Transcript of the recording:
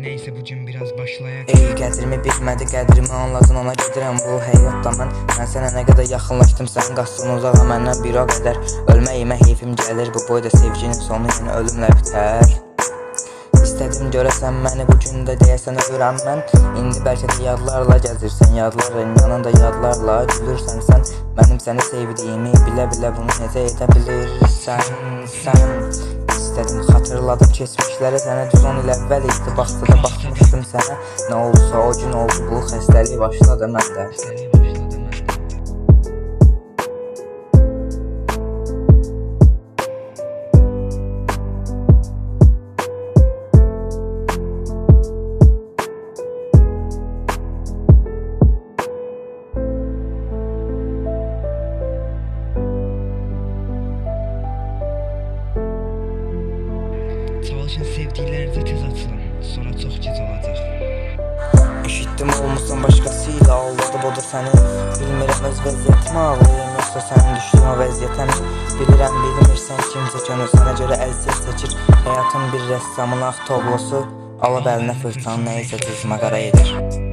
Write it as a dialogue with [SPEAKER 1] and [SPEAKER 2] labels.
[SPEAKER 1] Neyse bu gün biraz başlayak.
[SPEAKER 2] Ey qədrimi bilmədi, qədrimi anladın ona gedirəm bu həyatda mən Mən sənə nə qədər yaxınlaşdım, sən qaçdın uzağa məndən bir o qədər Ölməyimə heyfim gəlir, bu boyda sevginin sonu yenə ölümlə bitər. İstədim görəsən məni bu gündə deyəsən ölürəm mən. İndi bəlkə də yadlarla gəzirsən, yadların yanında yadlarla gülürsən sən. Mənim səni sevdiyimi bilə-bilə bunu necə edə bilirsən sən İstədim xatırladım keçmişlərə sənə düz 10 il əvvəl idi Baxdı da baxmışdım sənə. Nə olsa o gün oldu bu xəstəlik başladı məndə
[SPEAKER 1] Seni Çalışın sevdiklərinizi tez açılın. Sonra çox gec olacaq.
[SPEAKER 2] Eşitdim olmuşsan başqasıyla aldadı budur səni Bilmirəm öz vəziyyətimi ağlayım yoxsa sənin düşdüyün o vəziyyətəm Bilirəm bilmirsən kimcə könül sənə görə əziyyət çəkir Həyatın bir rəssamın ağ toblosu Alıb əlinə fırçanı nəyisə cızma qara edir